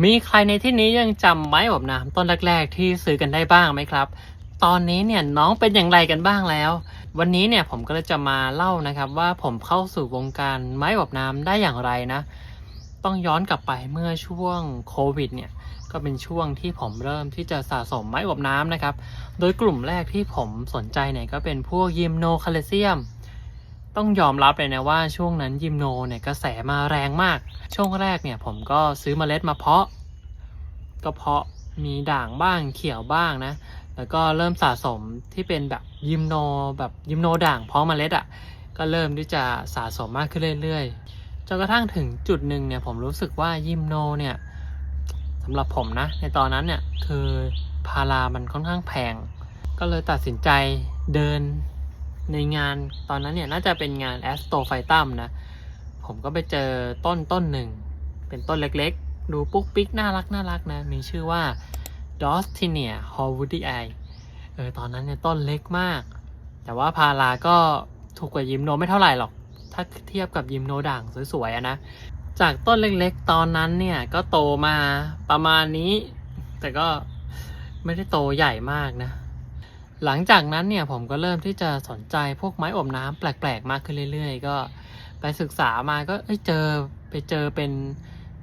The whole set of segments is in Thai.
มีใครในที่นี้ยังจำไม้อบน้ำต้นแรก ๆ ที่ซื้อกันได้บ้างไหมครับ ตอนนี้เนี่ยน้องเป็นอย่างไรกันบ้างแล้ว วันนี้เนี่ยผมก็จะมาเล่านะครับ ว่าผมเข้าสู่วงการไม้อบน้ำได้อย่างไรนะ ต้องย้อนกลับไปเมื่อช่วงโควิดเนี่ยก็เป็นช่วงที่ผมเริ่มที่จะสะสมไม้อบน้ำนะครับ โดยกลุ่มแรกที่ผมสนใจเนี่ยก็เป็นพวกยิมโนคาเลเซียม ต้องยอมรับเลยนะว่าช่วงนั้นยิมโนเนี่ยกระแสมาแรงมาก ช่วงแรกเนี่ยผมก็ซื้อมเมล็ดมาเพาะ ก็เพาะมีด่างบ้างเขียวบ้างนะ แล้วก็เริ่มสะสมที่เป็นแบบยิมโนแบบยิมโนด่างเพาะเมล็ดอะ่ะก็เริ่มที่จะสะสมมากขึ้นเรื่อยๆจนกระทั่งถึงจุดหนึ่งเนี่ยผมรู้สึกว่ายิมโนเนี่ยสำหรับผมนะ ในตอนนั้นเนี่ยคือพารามันค่อนข้างแพง ก็เลยตัดสินใจเดิน ในงานตอนนั้นเนี่ยน่าจะเป็นงานแอสโตไฟตัมนะ ผมก็ไปเจอต้นต้นหนึ่ง เป็นต้นเล็กๆ ดูปุ๊กปิ๊กน่ารักน่ารักนะ มีชื่อว่า d o s t i n i a h o w o o d y Eye เออตอนนั้นเนี่ยต้นเล็กมาก แต่ว่าพาราก็ถูกกว่ายิมโนไม่เท่าไหร่หรอก ถ้าเทียบกับยิมโนด่างสวยๆนะ จากต้นเล็กๆ ตอนนั้นเนี่ยก็โตมาประมาณนี้ แต่ก็ไม่ได้โตใหญ่มากนะ หลังจากนั้นเนี่ยผมก็เริ่มที่จะสนใจพวกไม้อบน้ำแปลกๆ มากขึ้นเรื่อยๆ ก็ไปศึกษามาก็เเจอไปเจอเป็น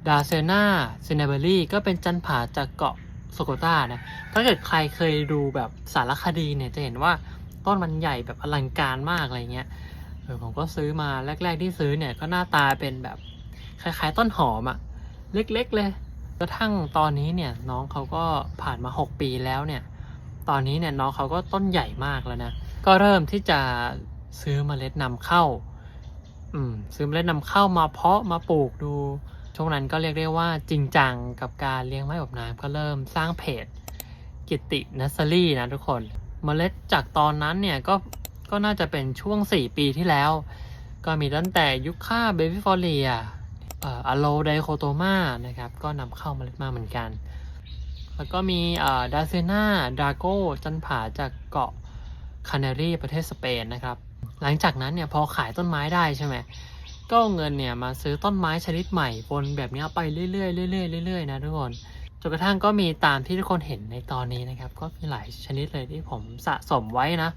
ดาเซนาเซเนเบอรี่ก็เป็นจันผาจากเกาะโซโกตานะ ถ้าเกิดใครเคยดูแบบสารคดีเนี่ยจะเห็นว่าต้นมันใหญ่แบบอลังการมากอะไรเงี้ยเออผมก็ซื้อมาแรก ๆ ที่ซื้อเนี่ยก็หน้าตาเป็นแบบคล้ายๆ ต้นหอมอะเล็กๆเลยกระทั่งตอนนี้เนี่ยน้องเขาก็ผ่านมา 6 ปีแล้วเนี่ย ตอนนี้เนี่ยน้องเขาก็ต้นใหญ่มากแล้วนะ ก็เริ่มที่จะซื้อเมล็ดนำเข้า อืมซื้อเมล็ดนำเข้ามาเพาะมาปลูกดู ช่วงนั้นก็เรียกได้ว่าจริงจังกับการเลี้ยงไม้อบน้ำก็เริ่มสร้างเพจกิตินัสซี่นะทุกคนเมล็ดจากตอนนั้นเนี่ยก็ก็น่าจะเป็นช่วง 4 ปีที่แล้ว ก็มีตั้งแต่ยุค่าเบบี้ฟอเรียอะโลไดโคโตมานะครับ ก็นำเข้าเมล็ดมาเหมือนกัน แล้วก็มีดาเซนาดราโกจันผาจากเกาะคานารีประเทศสเปนนะครับ หลังจากนั้นเนี่ยพอขายต้นไม้ได้ใช่ไหมก็เอาเงินเนี่ยมาซื้อต้นไม้ชนิดใหม่บนแบบนี้ไปเรื่อยๆเรื่อยๆเรื่อยๆนะทุกคนจนกระทั่งก็มีตามที่ทุกคนเห็นในตอนนี้นะครับ ก็มีหลายชนิดเลยที่ผมสะสมไว้นะ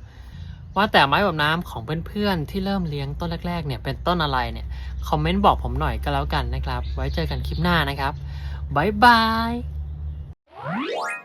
ว่าแต่ไม้แบบน้ำของเพื่อนๆที่เริ่มเลี้ยงต้นแรกๆเนี่ยเป็นต้นอะไรเนี่ยคอมเมนต์บอกผมหน่อยก็แล้วกันนะครับ ไว้เจอกันคลิปหน้านะครับบ๊ายบาย Música